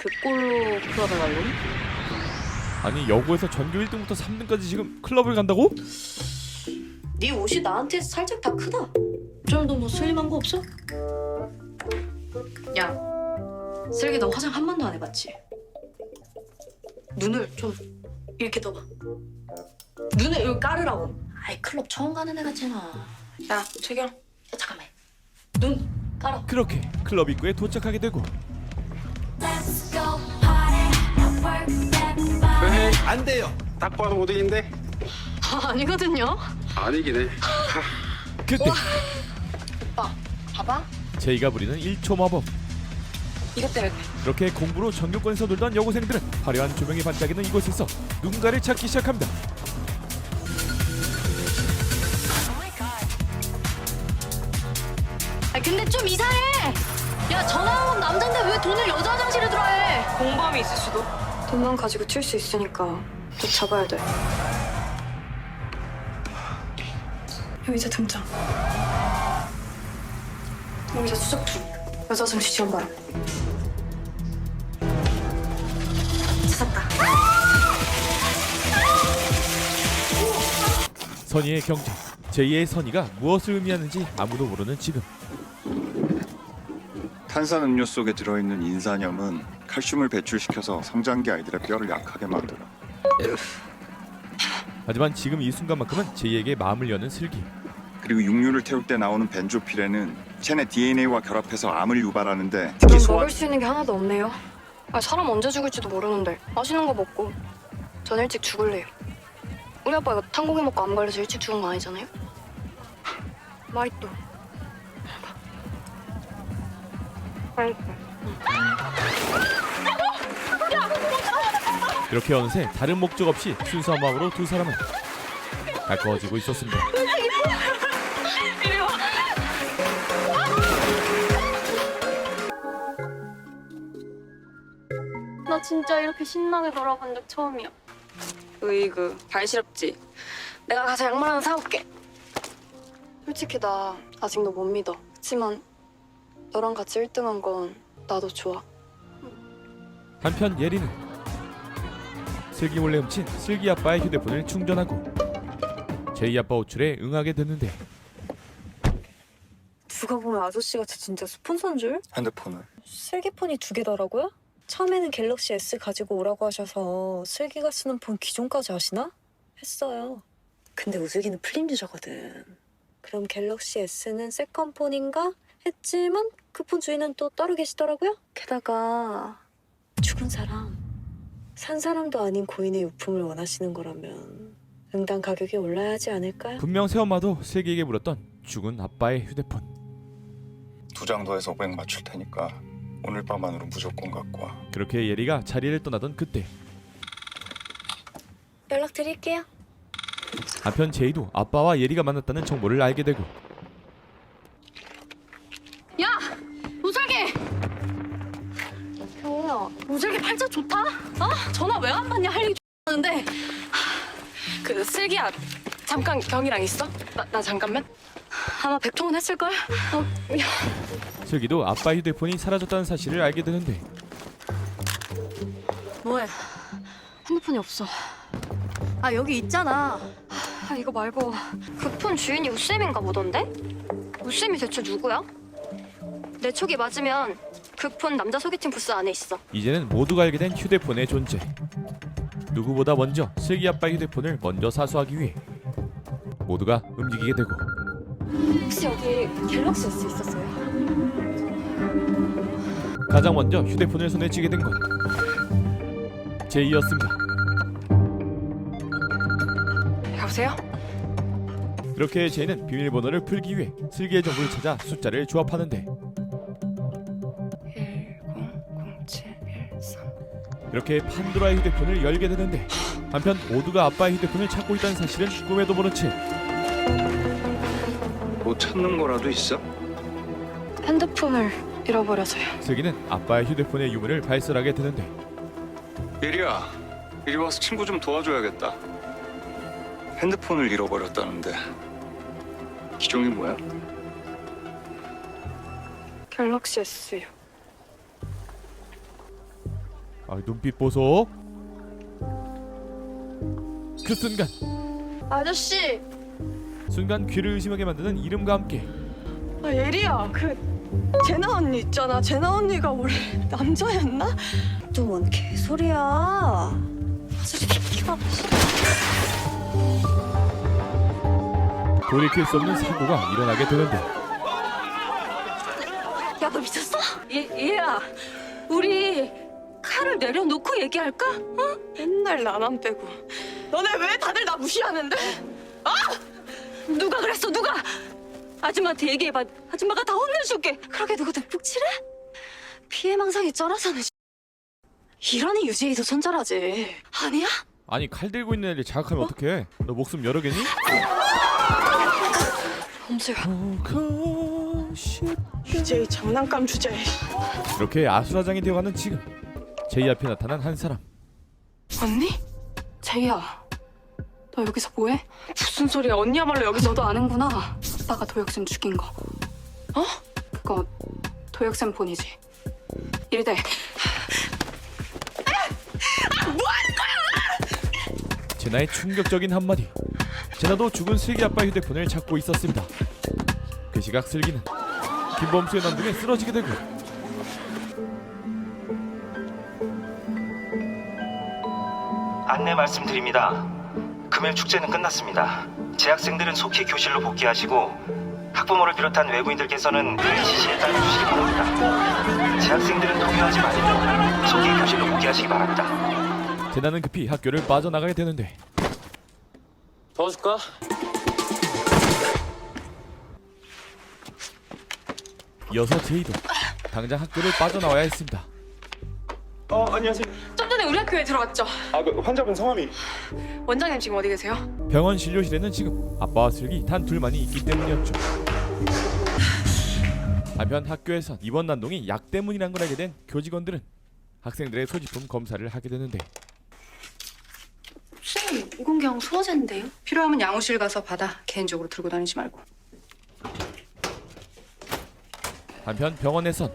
그 꼴로 클럽에 갈래? 아니 여고에서 전교 1등부터 3등까지 지금 클럽을 간다고? 네 옷이 나한테 살짝 다 크다. 좀 더 뭐 슬림한 거 없어? 야, 슬기 너 화장 한 번도 안 해봤지? 눈을 좀 이렇게 떠봐. 눈을 이렇게 깔으라고. 아이 클럽 처음 가는 애 같잖아. 야, 최경. 야, 잠깐만. 눈 깔아. 그렇게 클럽 입구에 도착하게 되고 안 돼요. 딱 봐도 모델인데 아, 아니거든요. 아니긴 해. 그때 오빠, 봐봐. 제이가 부리는 1초 마법 이것 때문에. 그렇게 공부로 전교권에서 놀던 여고생들은 화려한 조명이 반짝이는 이곳에서 누군가를 찾기 시작합니다 아 근데 좀 이상해. 야 전화 온 남잔데 왜 돈을 여자 화장실에 들어해? 공범이 있을 수도. 돈만 가지고 튈 수 있으니까 또 잡아야 돼. 여기서 등장. 여기서 수석투. 여자 화장실 지원 바람. 찾았다. 선의의 경쟁 제이의 선의가 무엇을 의미하는지 아무도 모르는 지금 탄산음료 속에 들어있는 인산염은 칼슘을 배출시켜서 성장기 아이들의 뼈를 약하게 만들어. 하지만 지금 이 순간만큼은 제이에게 마음을 여는 슬기 그리고 육류를 태울 때 나오는 벤조필에는 체내 DNA와 결합해서 암을 유발하는데 넌 특히 소화 먹을 수 있는 게 하나도 없네요. 아, 사람 언제 죽을지도 모르는데 맛있는 거 먹고 전 일찍 죽을래요. 우리 아빠 이거 탄고기 먹고 암 걸려서 일찍 죽은 거 아니잖아요? 맛있다. 이렇게 어느새 다른 목적 없이 순수한 마음으로 두 사람은 가까워지고 있었습니다 나 진짜 이렇게 신나게 놀아본 적 처음이야. 으이그 발시럽지. 내가 가서 양말 하나 사올게. 솔직히 나 아직 너못 믿어. 그렇지만 너랑 같이 1등한 건 나도 좋아. 한편 예리는 슬기 몰래 훔친 슬기 아빠의 휴대폰을 충전하고 제이 아빠 호출에 응하게 됐는데 누가 보면 아저씨가 진짜 스폰서인 줄? 핸드폰을 슬기폰이 두 개더라고요? 처음에는 갤럭시 S 가지고 오라고 하셔서 슬기가 쓰는 폰 기종까지 아시나? 했어요. 근데 우슬기는 플림 유저거든. 그럼 갤럭시 S는 세컨폰인가? 했지만 그 폰 주인은 또 따로 계시더라고요. 게다가 죽은 사람, 산 사람도 아닌 고인의 유품을 원하시는 거라면 응당 가격이 올라야 하지 않을까요? 분명 새엄마도 슬기에게 물었던 죽은 아빠의 휴대폰 두 장 더해서 500 맞출 테니까 오늘 밤 안으로 무조건 갖고 와. 그렇게 예리가 자리를 떠나던 그때 연락 드릴게요. 한편 제이도 아빠와 예리가 만났다는 정보를 알게 되고 우슬기 팔자 좋다? 어? 전화 왜 안 받냐 할 얘기 하는데 그 슬기야 잠깐 경이랑 있어? 나, 나 잠깐만 아마 백통은 했을걸? 어, 야. 슬기도 아빠 휴대폰이 사라졌다는 사실을 알게 되는데 뭐해? 핸드폰이 없어 아 여기 있잖아 아 이거 말고 그 폰 주인이 우쌤인가 보던데? 우쌤이 대체 누구야? 내 촉이 맞으면 그폰 남자 소개팅 부스 안에 있어 이제는 모두가 알게 된 휴대폰의 존재 누구보다 먼저 슬기 아빠 휴대폰을 먼저 사수하기 위해 모두가 움직이게 되고 혹시 여기 갤럭시 S 있었어요? 가장 먼저 휴대폰을 손에 쥐게 된 건 제이였습니다 여보세요? 그렇게 제이는 비밀번호를 풀기 위해 슬기의 정보를 찾아 숫자를 조합하는데 이렇게 판도라의 휴대폰을 열게 되는데 한편 모두가 아빠의 휴대폰을 찾고 있다는 사실은 꿈에도 모른 채 뭐 찾는 거라도 있어? 핸드폰을 잃어버려서요 슬기는 아빠의 휴대폰의 유물을 발설하게 되는데 예리야, 이리 와서 친구 좀 도와줘야겠다. 핸드폰을 잃어버렸다는데 기종이 뭐야? 갤럭시 S요 아, 눈빛 보소. 그 순간 아저씨, 순간 귀를 의심하게 만드는 이름과 함께 아 예리야, 그 제나 언니 있잖아. 제나 언니가 원래 남자였나? 또 뭔 개소리야. 돌이킬 수 없는 사고가 일어나게 되는데 야, 너 미쳤어? 얘, 얘야, 우리 칼을 내려놓고 얘기할까? 어? 맨날 나만 빼고. 너네 왜 다들 나 무시하는데? 아! 누가 그랬어, 누가? 아줌마한테 얘기해봐. 아줌마가 다 혼내줄게. 그러게 누구 득북치래? 피해망상이 쩔어서는 이러니 유재이도 손절하지 아니야? 아니 칼 들고 있는 애를 자극하면 어떡해 너 목숨 여러 개니? 엄지가 주제에 장난감 주제. 이렇게 아수라장이 되어가는 지금 제이 앞에 나타난 한 사람 언니? 제이야, 너 여기서 뭐해? 무슨 소리야? 언니야말로 여기서 너도 아는구나. 아빠가 도혁쌤 죽인 거. 어? 그거 도혁쌤 폰이지. 이래대. 제나의 충격적인 한마디 제나도 죽은 슬기 아빠 휴대폰을 찾고 있었습니다 그 시각 슬기는 김범수의 난동에 쓰러지게 되고 안내 말씀드립니다. 금일 축제는 끝났습니다. 재학생들은 속히 교실로 복귀하시고 학부모를 비롯한 외부인들께서는 금일 지시에 따르시기 바랍니다. 재학생들은 동요하지 말고 속히 교실로 복귀하시기 바랍니다. 제나는 급히 학교를 빠져나가게 되는데 도와줄까? 이어서 제이도 당장 학교를 빠져나와야 했습니다 어 안녕하세요. 우리 학교에 들어왔죠. 아 그 환자분 성함이 원장님 지금 어디 계세요? 병원 진료실에는 지금 아빠와 슬기 단 둘만이 있기 때문이었죠 한편 학교에선 이번 난동이 약 때문이란 걸 알게 된 교직원들은 학생들의 소지품 검사를 하게 되는데 쌤, 이공경 소화제인데요? 필요하면 양호실 가서 받아. 개인적으로 들고 다니지 말고. 한편 병원에선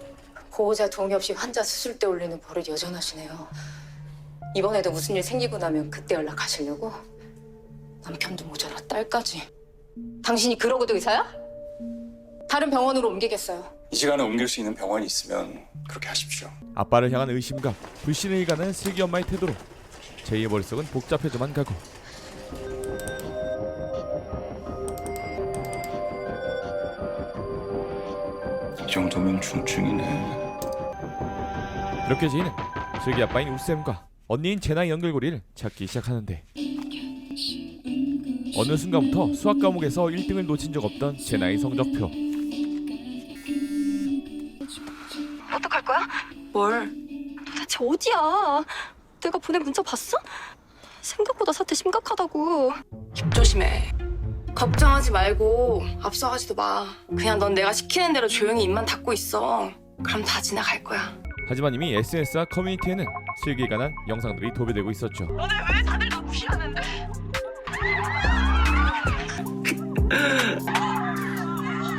보호자 동의 없이 환자 수술대 올리는 버릇 여전하시네요. 이번에도 무슨 일 생기고 나면 그때 연락하시려고? 남편도 모자라 딸까지. 당신이 그러고도 의사야? 다른 병원으로 옮기겠어요. 이 시간에 옮길 수 있는 병원이 있으면 그렇게 하십시오. 아빠를 향한 의심과 불신을 일가는 슬기 엄마의 태도로 제이의 머릿속은 복잡해져만 가고 이 정도면 중증이네. 그렇게 제이는 슬기 아빠인 우쌤과 언니인 제나의 연결고리를 찾기 시작하는데 어느 순간부터 수학 과목에서 1등을 놓친 적 없던 제나의 성적표 어떡할 거야? 뭘? 도대체 어디야? 내가 보낸 문자 봤어? 생각보다 사태 심각하다고 조심해. 걱정하지 말고 앞서가지도 마. 그냥 넌 내가 시키는 대로 조용히 입만 닫고 있어. 그럼 다 지나갈 거야. 하지만 이미 SNS와 커뮤니티에는 슬기에 관한 영상들이 도배되고 있었죠 너네 왜 다들 나 무시하는데?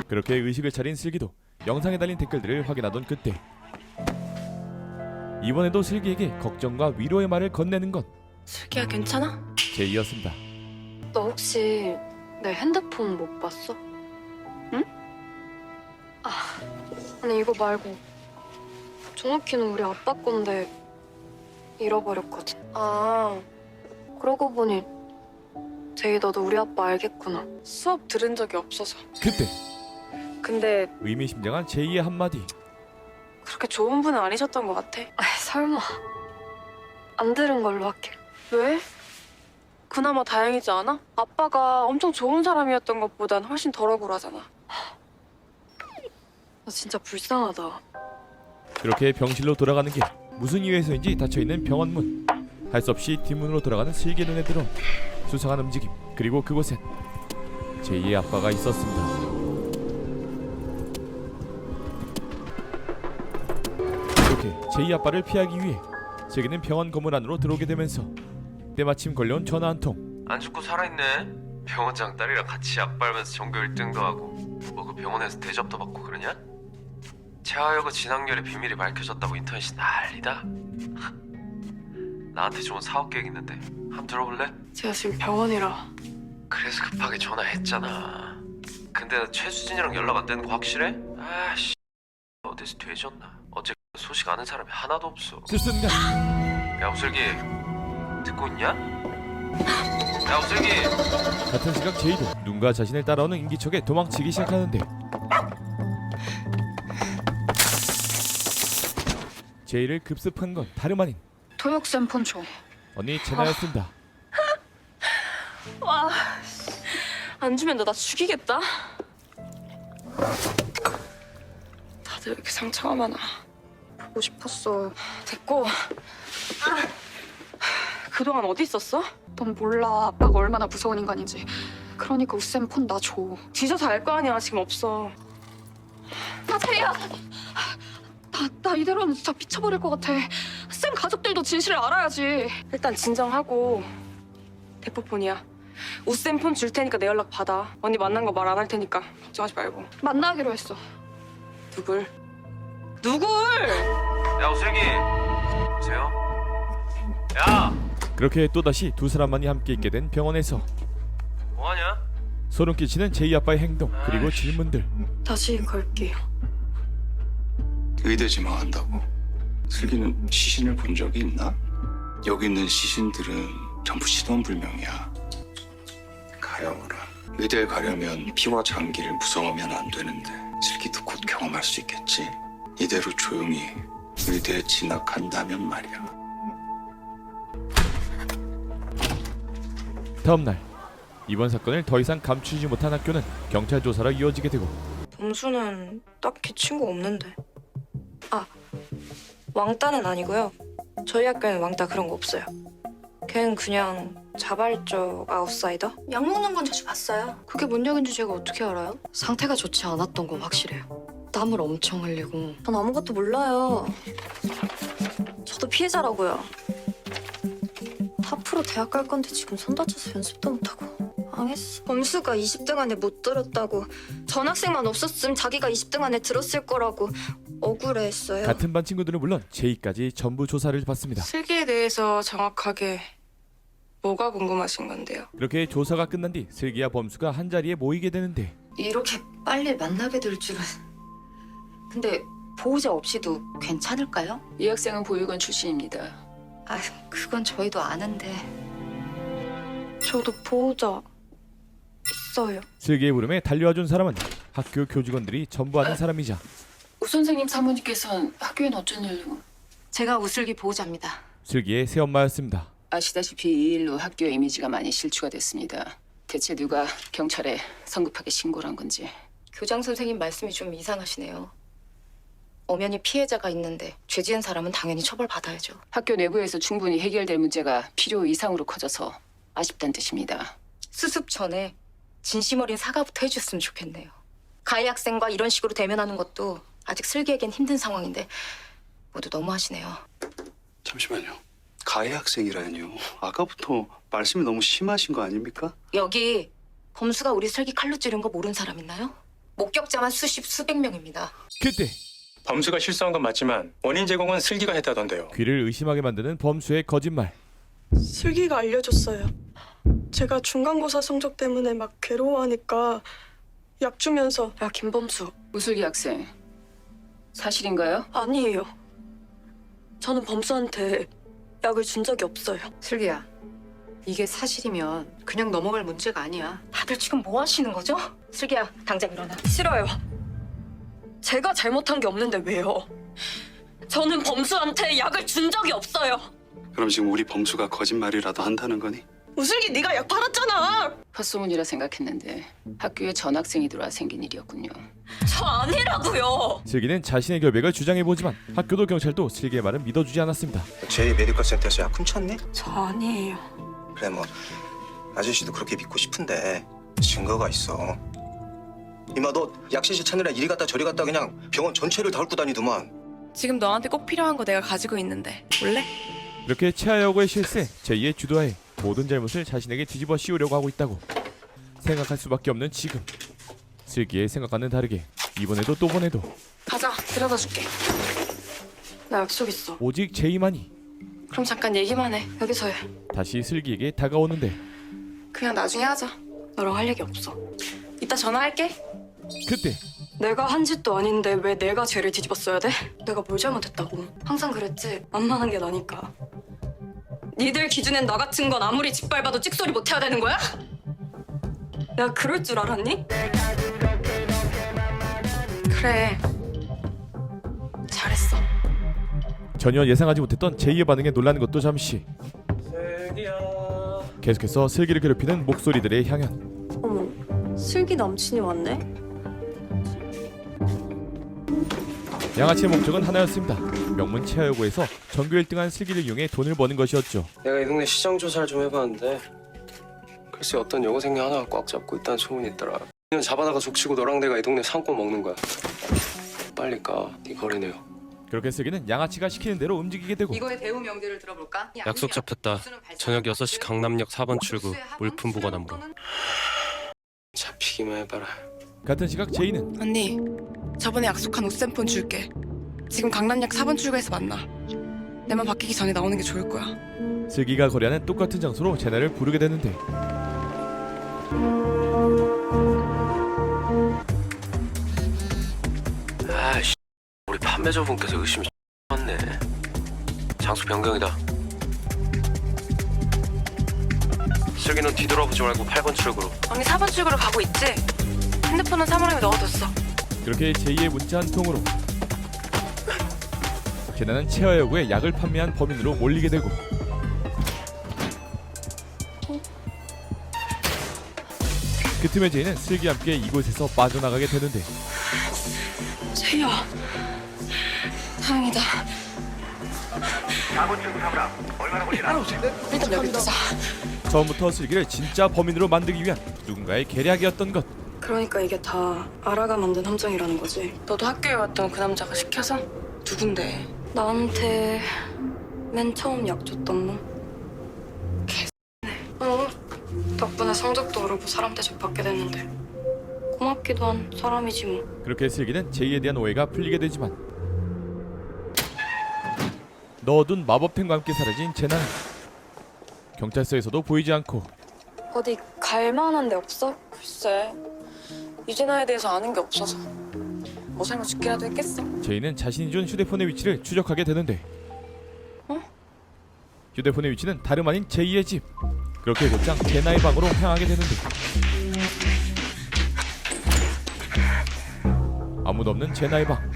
그렇게 의식을 차린 슬기도 영상에 달린 댓글들을 확인하던 그때 이번에도 슬기에게 걱정과 위로의 말을 건네는 건 슬기야 괜찮아? 제이였습니다 너 혹시 내 핸드폰 못 봤어? 응? 아, 아니 이거 말고 정확히는 우리 아빠 건데 잃어버렸거든. 아 그러고 보니 제이 너도 우리 아빠 알겠구나. 수업 들은 적이 없어서. 그때 근데 의미심장한 제이의 한마디 그렇게 좋은 분은 아니셨던 것 같아. 아이 설마 안 들은 걸로 할게. 왜? 그나마 다행이지 않아? 아빠가 엄청 좋은 사람이었던 것보단 훨씬 덜 억울하잖아. 나 진짜 불쌍하다. 그렇게 병실로 돌아가는 길 무슨 이유에서인지 닫혀있는 병원 문 할 수 없이 뒷문으로 돌아가는 슬기 눈에 들어 수상한 움직임 그리고 그곳엔 제이의 아빠가 있었습니다 이렇게 제이 아빠를 피하기 위해 슬기는 병원 건물 안으로 들어오게 되면서 때마침 걸려온 전화 한통 안 죽고 살아있네. 병원장 딸이랑 같이 약 빨면서 전교 1등도 하고 뭐 그 병원에서 대접도 받고 그러냐? 재하여고 진학열의 비밀이 밝혀졌다고 인터넷이 난리다. 나한테 좋은 사업 계획 있는데 한번 들어볼래? 제가 지금 병원이라 그래서 급하게 전화했잖아 근데 나 최수진이랑 연락 안 되는 거 확실해? 아씨 어디서 되졌나 어제 소식 아는 사람이 하나도 없어 그 순간 야 우슬기 듣고 있냐? 야 우슬기 같은 시각 제이도 누군가 자신을 따라오는 인기척에 도망치기 시작하는데 제이를 급습한 건 다름 아닌 도역쌤 폰초. 언니 제나였습니다. 와, 안 주면 너 나 죽이겠다. 다들 왜 이렇게 상처가 많아. 보고 싶었어. 됐고. 아, 그동안 어디 있었어? 넌 몰라 아빠가 얼마나 무서운 인간인지. 그러니까 우쌤 폰 나 줘. 뒤져서 알 거 아니야. 지금 없어. 나 제이야. 나, 나 이대로는 진짜 미쳐버릴 것 같아. 쌤 가족들도 진실을 알아야지. 일단 진정하고 대포폰이야. 우쌤 폰 줄 테니까 내 연락 받아. 언니 만난 거 말 안 할 테니까 걱정하지 말고. 만나기로 했어. 누굴? 누굴? 야 우슬기 보세요 야 그렇게 또다시 두 사람만이 함께 있게 된 병원에서 뭐하냐? 소름 끼치는 제이 아빠의 행동 그리고 질문들 다시 걸게요. 의대 지망 한다고. 슬기는 시신을 본 적이 있나? 여기 있는 시신들은 전부 신원불명이야. 가영우라. 의대에 가려면 피와 장기를 무서워하면 안 되는데 슬기도 곧 경험할 수 있겠지. 이대로 조용히 의대에 진학한다면 말이야. 다음 날 이번 사건을 더 이상 감추지 못한 학교는 경찰 조사로 이어지게 되고 범수는 딱히 친구 없는데. 아, 왕따는 아니고요. 저희 학교에는 왕따 그런 거 없어요. 걔는 그냥 자발적 아웃사이더? 약 먹는 건 자주 봤어요. 그게 뭔 약인지 제가 어떻게 알아요? 상태가 좋지 않았던 건 확실해요. 땀을 엄청 흘리고. 전 아무것도 몰라요. 저도 피해자라고요. 앞으로 대학 갈 건데 지금 손 다쳐서 연습도 못하고. 망했어. 범수가 20등 안에 못 들었다고. 전학생만 없었음 자기가 20등 안에 들었을 거라고 억울해했어요. 같은 반 친구들은 물론 제이까지 전부 조사를 받습니다. 슬기에 대해서 정확하게 뭐가 궁금하신 건데요? 그렇게 조사가 끝난 뒤 슬기와 범수가 한 자리에 모이게 되는데 이렇게 빨리 만나게 될 줄은. 근데 보호자 없이도 괜찮을까요? 이 학생은 보육원 출신입니다. 아, 그건 저희도 아는데. 저도 보호자 있어요. 슬기의 부름에 달려와준 사람은 학교 교직원들이 전부 아는 사람이자 우 선생님 사모님께서는 학교엔 어쩐 일로? 제가 우슬기 보호자입니다. 슬기의 새엄마였습니다. 아시다시피 이 일로 학교 이미지가 많이 실추가 됐습니다. 대체 누가 경찰에 성급하게 신고를 한 건지. 교장 선생님 말씀이 좀 이상하시네요. 엄연히 피해자가 있는데 죄 지은 사람은 당연히 처벌받아야죠. 학교 내부에서 충분히 해결될 문제가 필요 이상으로 커져서 아쉽다는 뜻입니다. 수습 전에 진심 어린 사과부터 해줬으면 좋겠네요. 가해 학생과 이런 식으로 대면하는 것도 아직 슬기에겐 힘든 상황인데 모두 너무하시네요. 잠시만요. 가해 학생이라니요. 아까부터 말씀이 너무 심하신 거 아닙니까? 여기 범수가 우리 슬기 칼로 찌른 거 모르는 사람 있나요? 목격자만 수십 수백 명입니다. 그때 범수가 실수한 건 맞지만 원인 제공은 슬기가 했다던데요. 귀를 의심하게 만드는 범수의 거짓말. 슬기가 알려줬어요. 제가 중간고사 성적 때문에 막 괴로워하니까 약 주면서 야 김범수, 우슬기 학생 사실인가요? 아니에요. 저는 범수한테 약을 준 적이 없어요. 슬기야, 이게 사실이면 그냥 넘어갈 문제가 아니야. 다들 지금 뭐 하시는 거죠? 슬기야, 당장 일어나. 싫어요. 제가 잘못한 게 없는데 왜요? 저는 범수한테 약을 준 적이 없어요. 그럼 지금 우리 범수가 거짓말이라도 한다는 거니? 우슬기 네가 약 팔았잖아. 헛소문이라 생각했는데 학교에 전학생이 들어와 생긴 일이었군요. 저 아니라고요. 슬기는 자신의 결백을 주장해보지만 학교도 경찰도 슬기의 말은 믿어주지 않았습니다. 제 메디컬 센터에서 약 훔쳤니? 저 아니에요. 그래 뭐 아저씨도 그렇게 믿고 싶은데 증거가 있어. 이마 너 약시시 찾느라 이리 갔다 저리 갔다 그냥 병원 전체를 다 훑고 다니더만. 지금 너한테 꼭 필요한 거 내가 가지고 있는데 몰래? 이렇게 최하여고의 실세 제이의 주도하에 모든 잘못을 자신에게 뒤집어 씌우려고 하고 있다고 생각할 수밖에 없는 지금 슬기의 생각과는 다르게 이번에도 또 번에도 가자. 데려다 줄게. 나 약속 있어. 오직 제이만이 그럼 잠깐 얘기만 해. 여기서 해. 다시 슬기에게 다가오는데 그냥 나중에 하자. 너랑 할 얘기 없어. 이따 전화할게. 그때 내가 한 짓도 아닌데 왜 내가 죄를 뒤집었어야 돼? 내가 뭘 잘못했다고? 항상 그랬지. 만만한 게 나니까. 니들 기준엔 나 같은 건 아무리 짓밟아도 찍소리 못 해야 되는 거야? 내가 그럴 줄 알았니? 그래. 잘했어. 전혀 예상하지 못했던 제2의 반응에 놀라는 것도 잠시 계속해서 슬기를 괴롭히는 목소리들의 향연 어머, 슬기 남친이 왔네? 양아치의 목적은 하나였습니다. 명문 체어여고에서 전교 1등한 슬기를 이용해 돈을 버는 것이었죠. 내가 이 동네 시장 조사를 좀 해봤는데 글쎄 어떤 여고생이 하나가 꽉 잡고 있다는 소문이 있더라. 그냥 잡아다가 족치고 너랑 내가 이 동네 상권 먹는 거야. 빨리 까네 거래네요. 그렇게 슬기는 양아치가 시키는 대로 움직이게 되고 이거의 대우 명제를 들어볼까? 약속 잡혔다. 저녁 6시 강남역 4번 출구 물품 보관함으로. 잡히기만 해봐라 같은 시각 제이는 언니, 저번에 약속한 옷샘폰 줄게. 지금 강남역 4번 출구에서 만나. 내 맘 바뀌기 전에 나오는 게 좋을 거야. 슬기가 거래하는 똑같은 장소로 제나를 부르게 되는데 아이씨 우리 판매자분께서 의심이 많네 장소 변경이다 슬기는 뒤돌아보지 말고 8번 출구로 언니 4번 출구로 가고 있지? 핸드폰은 사물함에 넣어뒀어. 그렇게 제2의 문자 한 통으로 제나는 체어여고에 약을 판매한 범인으로 몰리게 되고 그 틈에 제이는 슬기와 함께 이곳에서 빠져나가게 되는데 제이야. 다행이다. 일단 여기 두자. 처음부터 슬기를 진짜 범인으로 만들기 위한 누군가의 계략이었던 것 그러니까 이게 다 아라가 만든 함정이라는 거지. 너도 학교에 왔던 그 남자가 시켜서? 누군데? 나한테 맨 처음 약 줬던 놈. 어, 덕분에 성적도 오르고 사람 대접받게 됐는데 고맙기도 한 사람이지 뭐. 그렇게 슬기는 제이에 대한 오해가 풀리게 되지만 넣어둔 마법템과 함께 사라진 제나는 경찰서에서도 보이지 않고 어디 갈 만한 데 없어? 글쎄. 유진아에 대해서 아는 게 없어서. 뭐 설마 죽기라도 했겠어? 제이는 자신이 준 휴대폰의 위치를 추적하게 되는데. 휴대폰의 위치는 다름 아닌 제이의 집. 그렇게 곧장 제나의 방으로 향하게 되는데. 아무도 없는 제나의 방.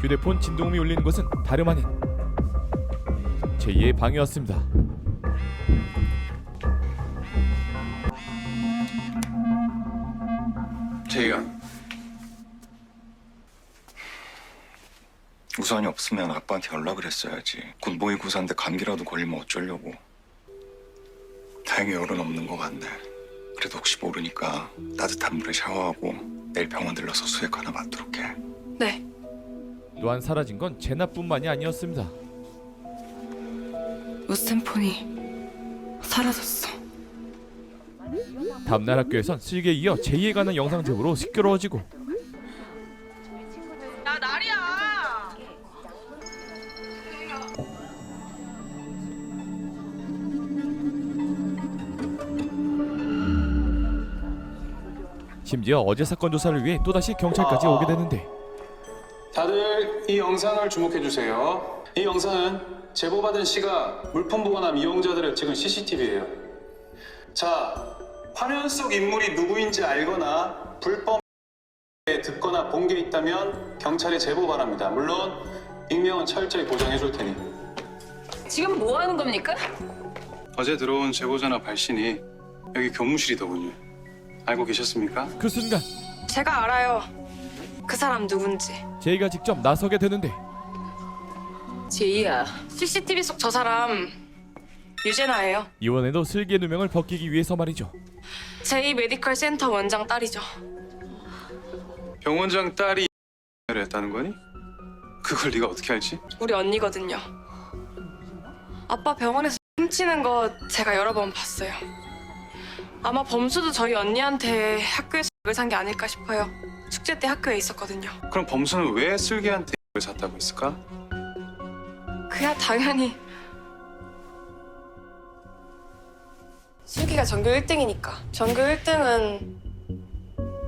휴대폰 진동음이 울리는 곳은 다름 아닌 제이의 방이었습니다 제이야. 우산이 없으면 아빠한테 연락을 했어야지. 곧 모의고사인데 감기라도 걸리면 어쩌려고. 다행히 열은 없는 것 같네. 그래도 혹시 모르니까 따뜻한 물에 샤워하고 내일 병원 들러서 수액 하나 맞도록 해. 네. 또한 사라진 건 제나뿐만이 아니었습니다 옷샘폰이 사라졌어. 다음날 학교에선 슬기에 이어 제이에 관한 영상 제보로 시끄러워지고 야, 나리야! 심지어 어제 사건 조사를 위해 또다시 경찰까지 오게 되는데 다들 이 영상을 주목해 주세요. 이 영상은 제보받은 시가 물품 보관함 이용자들을 찍은 CCTV예요. 자, 화면 속 인물이 누구인지 알거나 불법 듣거나 본 게 있다면 경찰에 제보 바랍니다. 물론 익명은 철저히 보장해 줄 테니. 지금 뭐 하는 겁니까? 어제 들어온 제보자나 발신이 여기 교무실이더군요. 알고 계셨습니까? 그 순간 제가 알아요. 그 사람 누군지. 제이가 직접 나서게 되는데 제이야. CCTV 속 저 사람 유재나예요. 이번에도 슬기의 누명을 벗기기 위해서 말이죠 제2 메디컬 센터 원장 딸이죠. 병원장 딸이 를 했다는 거니? 그걸 네가 어떻게 알지? 우리 언니거든요. 아빠 병원에서 훔치는 거 제가 여러 번 봤어요. 아마 범수도 저희 언니한테 학교에서 약을 산 게 아닐까 싶어요. 축제 때 학교에 있었거든요. 그럼 범수는 왜 슬기한테 을 샀다고 했을까? 그야 당연히 슬기가 전교 1등이니까. 전교 1등은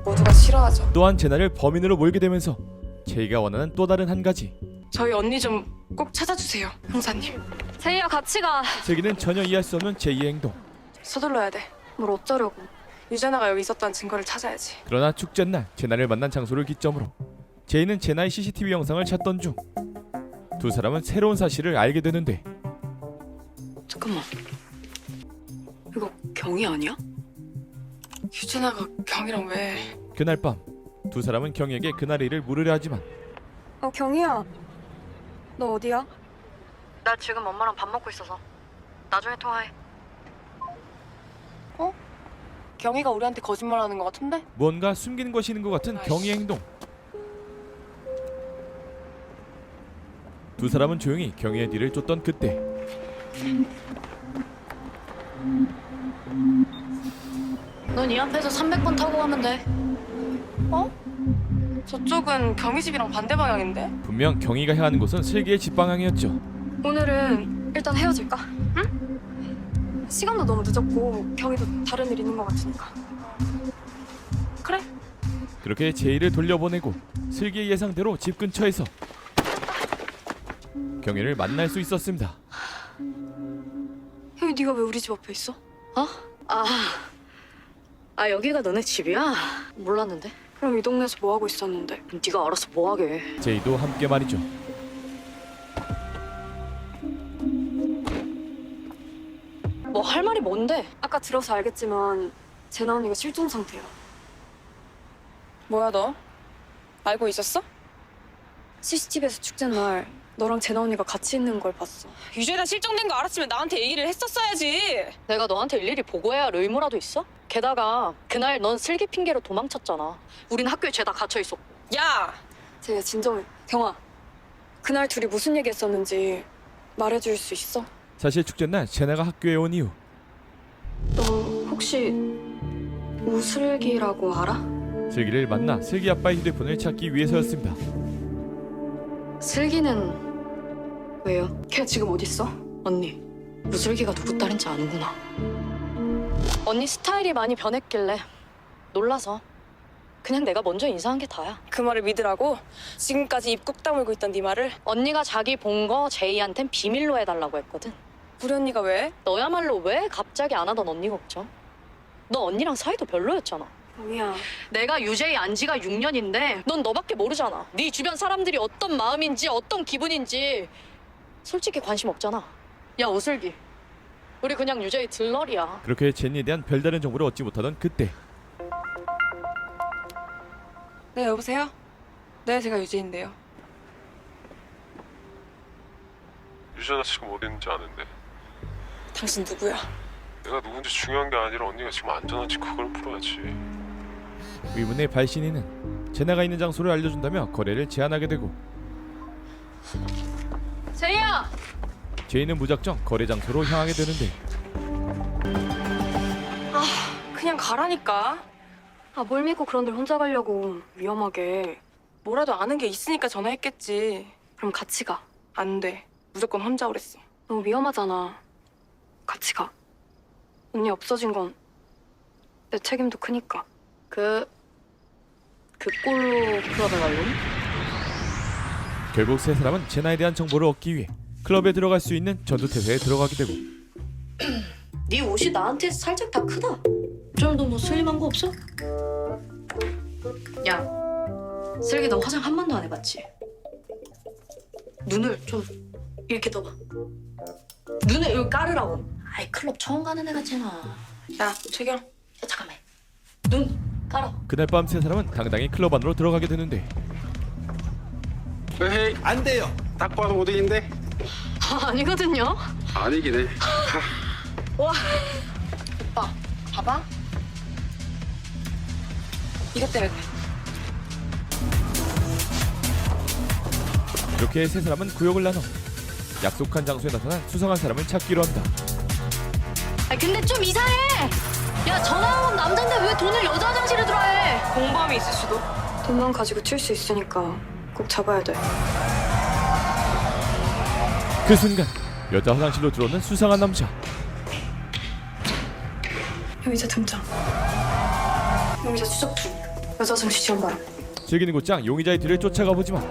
모두가 싫어하죠. 또한 제나를 범인으로 몰게 되면서 제이가 원하는 또 다른 한 가지 저희 언니 좀 꼭 찾아주세요, 형사님. 제이야 같이 가. 슬기는 전혀 이해할 수 없는 제이의 행동 서둘러야 돼. 뭘 어쩌려고. 유재나가 여기 있었다는 증거를 찾아야지. 그러나 축제 날 제나를 만난 장소를 기점으로 제이는 제나의 CCTV 영상을 찾던 중 두 사람은 새로운 사실을 알게 되는데 잠깐만. 이거 경이 아니야? 유재나가 경이랑 왜? 그날 밤 두 사람은 경에게 그날 일을 물으려 하지만 어 경희야. 너 어디야? 나 지금 엄마랑 밥 먹고 있어서. 나중에 통화해. 경이가 우리한테 거짓말하는 것 같은데? 무언가 숨기는 것이 있는 것 같은 경의 행동 두 사람은 조용히 경의의 뒤를 쫓던 그때 넌 이 앞에서 300번 타고 가면 돼. 저쪽은 경희 집이랑 반대 방향인데? 분명 경의가 향하는 곳은 슬기의 집 방향이었죠 오늘은 일단 헤어질까? 응? 시간도 너무 늦었고 경희도 다른 일 있는 것 같으니까. 그래. 그렇게 제이를 돌려보내고 슬기의 예상대로 집 근처에서 경의를 만날 수 있었습니다 혜희 네가 왜 우리 집 앞에 있어? 어? 아. 아, 여기가 너네 집이야? 몰랐는데. 그럼 이 동네에서 뭐 하고 있었는데? 네가 알아서 뭐 하게. 제이도 함께 말이죠 뭐 할 말이 뭔데? 아까 들어서 알겠지만 제나 언니가 실종 상태야. 뭐야 너? 알고 있었어? CCTV에서 축제 날 너랑 제나 언니가 같이 있는 걸 봤어. 유재나 실종된 거 알았으면 나한테 얘기를 했었어야지. 내가 너한테 일일이 보고해야 할 의무라도 있어? 게다가 그날 넌 슬기 핑계로 도망쳤잖아. 우린 학교에 죄다 갇혀 있었고. 야, 제이야 진정해. 경아. 그날 둘이 무슨 얘기 했었는지 말해줄 수 있어? 사실 축제 날 제나가 학교에 온 이후 너 혹시 우슬기라고 알아? 슬기를 만나 슬기 아빠의 휴대폰을 찾기 위해서였습니다 슬기는 왜요? 걔 지금 어딨어? 언니, 무슬기가 누구 딸인지 아는구나. 언니 스타일이 많이 변했길래 놀라서 그냥 내가 먼저 인사한 게 다야. 그 말을 믿으라고? 지금까지 입꾹 다물고 있던 네 말을? 언니가 자기 본 거 제이한텐 비밀로 해달라고 했거든. 우리 언니가 왜? 너야말로 왜 갑자기 안 하던 언니 걱정? 너 언니랑 사이도 별로였잖아. 경희야. 내가 유재이 안 지가 6년인데 넌 너밖에 모르잖아. 네 주변 사람들이 어떤 마음인지 어떤 기분인지 솔직히 관심 없잖아. 야 오슬기, 우리 그냥 유재이 들러리야. 그렇게 제니에 대한 별다른 정보를 얻지 못하던 그때 네 여보세요? 네 제가 유재인데요. 유재나 지금 어디 있는지 아는데 당신 누구야? 내가 누군지 중요한 게 아니라 언니가 지금 안전한지 그걸 풀어야지 의문의 발신이는 제나가 있는 장소를 알려준다며 거래를 제안하게 되고 제이는 무작정 거래 장소로 향하게 되는데 그냥 가라니까. 아 뭘 믿고 그런 데 혼자 가려고 위험하게. 뭐라도 아는 게 있으니까 전화했겠지. 그럼 같이 가. 안 돼. 무조건 혼자 오랬어. 너무 위험하잖아. 같이 가. 언니 없어진 건 내 책임도 크니까. 그... 그 꼴로 갈려니? 결국 세 사람은 제나에 대한 정보를 얻기 위해 클럽에 들어갈 수 있는 전투태세에 들어가게 되고 네 옷이 나한테 살짝 다 크다. 좀더 뭐 슬림한 거 없어? 야, 슬기 너 화장 한 번도 안 해봤지? 눈을 좀 이렇게 떠봐. 눈을 이거 깔으라고. 아이 클럽 처음 가는 애 같잖아. 야 최경. 야, 잠깐만. 눈 깔아. 그날 밤 세 사람은 당당히 클럽 안으로 들어가게 되는데 헤이 안 돼요 딱 봐도 오딩인데 아, 아니거든요. 아니긴 해 오빠 봐봐. 이것 때문에 그래. 이렇게 세 사람은 구역을 나눠 약속한 장소에 나타난 수상한 사람을 찾기로 한다 아 근데 좀 이상해. 야 전화 온 남잔데 왜 돈을 여자 화장실에 들어해? 공범이 있을 수도. 돈만 가지고 튈 수 있으니까 꼭 잡아야 돼. 그 순간 여자 화장실로 들어오는 수상한 남자 용의자 등장. 용의자 추적 중. 여자 정시 지원 바람. 즐기는 곧장 용의자의 뒤를 쫓아가 보지만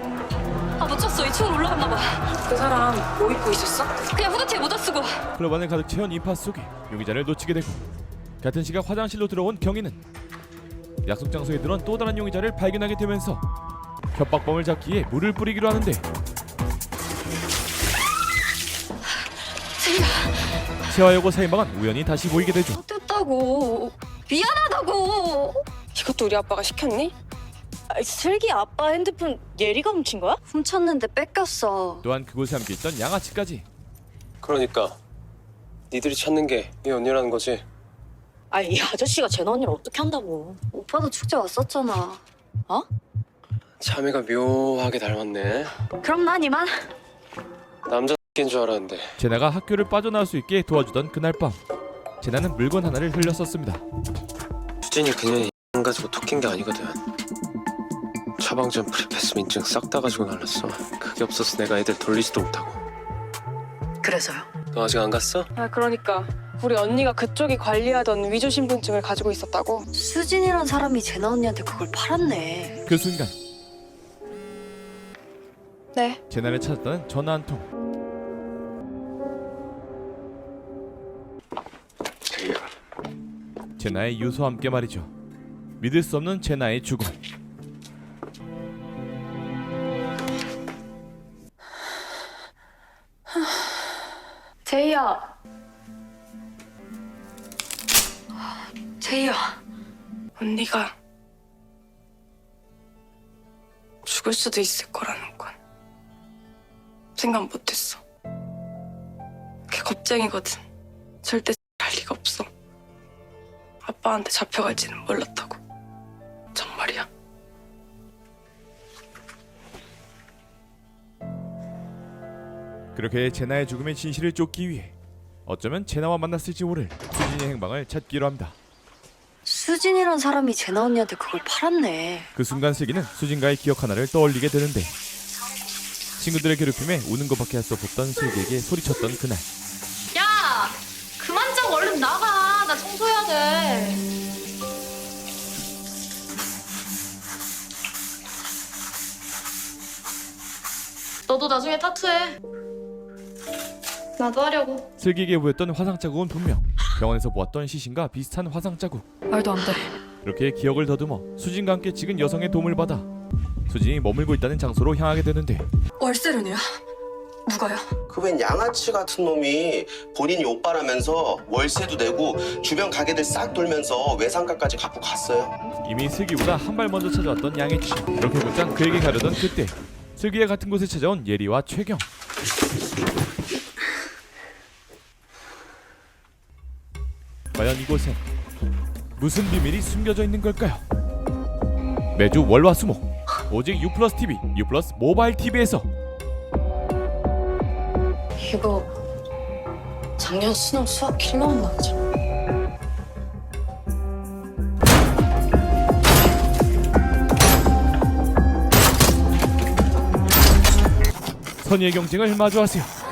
아 놓쳤어. 2층으로 올라갔나 봐. 그 사람 뭐 입고 있었어? 그냥 후드티에 모자 쓰고. 클럽 안을 가득 채운 인파 속에 용의자를 놓치게 되고 같은 시각 화장실로 들어온 경위는 약속 장소에 들어온 또 다른 용의자를 발견하게 되면서 협박범을 잡기 위해 물을 뿌리기로 하는데 세화여고 사인방은 우연히 다시 보이게 되죠 됐다고. 미안하다고. 이것도 우리 아빠가 시켰니? 아, 슬기 아빠 핸드폰 예리가 훔친 거야? 훔쳤는데 뺏겼어. 또한 그곳에 함께 있던 양아치까지 그러니까 니들이 찾는 게이 언니라는 거지. 아니 이 아저씨가 제 언니를 어떻게 한다고? 오빠도 축제 왔었잖아. 자매가 묘하게 닮았네. 그럼 난 이만. 남자 X인 줄 알았는데 제나가 학교를 빠져나올 수 있게 도와주던 그날 밤 제나는 물건 하나를 흘렸었습니다 수진이 그년이 X 가지고 토낀 게 아니거든. 처방전 프리패스 민증 싹 다 가지고 날랐어. 그게 없어서 내가 애들 돌리지도 못하고. 그래서요? 너 아직 안 갔어? 아 그러니까 우리 언니가 그쪽이 관리하던 위조 신분증을 가지고 있었다고. 수진이란 사람이 제나 언니한테 그걸 팔았네. 그 순간 네. 제나를 찾았다는 전화 한통 제나의 유서와 함께 말이죠 믿을 수 없는 제나의 죽음 제이야. 제이야. 언니가 죽을 수도 있을 거라는 건 생각 못했어. 걔 겁쟁이거든. 절대 할 리가 없어. 아빠한테 잡혀갈지는 몰랐다고. 정말이야. 그렇게 제나의 죽음의 진실을 쫓기 위해 어쩌면 제나와 만났을지 모를 수진의 행방을 찾기로 합니다 수진이란 사람이 제나 언니한테 그걸 팔았네. 그 순간 슬기는 수진과의 기억 하나를 떠올리게 되는데 친구들의 괴롭힘에 우는 것밖에 할 수 없었던 슬기에게 소리쳤던 그날 야, 그만 좀 얼른 나가. 나 청소해야 돼. 너도 나중에 타투해. 나도 하려고. 슬기에게 보였던 화상 자국은 분명 병원에서 보았던 시신과 비슷한 화상 자국 말도 안 돼. 그렇게 기억을 더듬어 수진과 함께 찍은 여성의 도움을 받아 수진이 머물고 있다는 장소로 향하게 되는데 월세르네요. 누가요? 그 웬 양아치 같은 놈이 본인이 오빠라면서 월세도 내고 주변 가게들 싹 돌면서 외상가까지 갖고 갔어요. 이미 슬기보다 한 발 먼저 찾아왔던 양해치 그렇게 곧장 그에게 가려던 그때 슬기와 같은 곳에 찾아온 예리와 최경 과연 이곳엔 무슨 비밀이 숨겨져 있는 걸까요? 매주 월화수목 오직 유플러스 TV, 유플러스 모바일 TV에서 이거 작년 수능 수학 킬러만 나왔잖아. 선의의 경쟁을 마주하세요.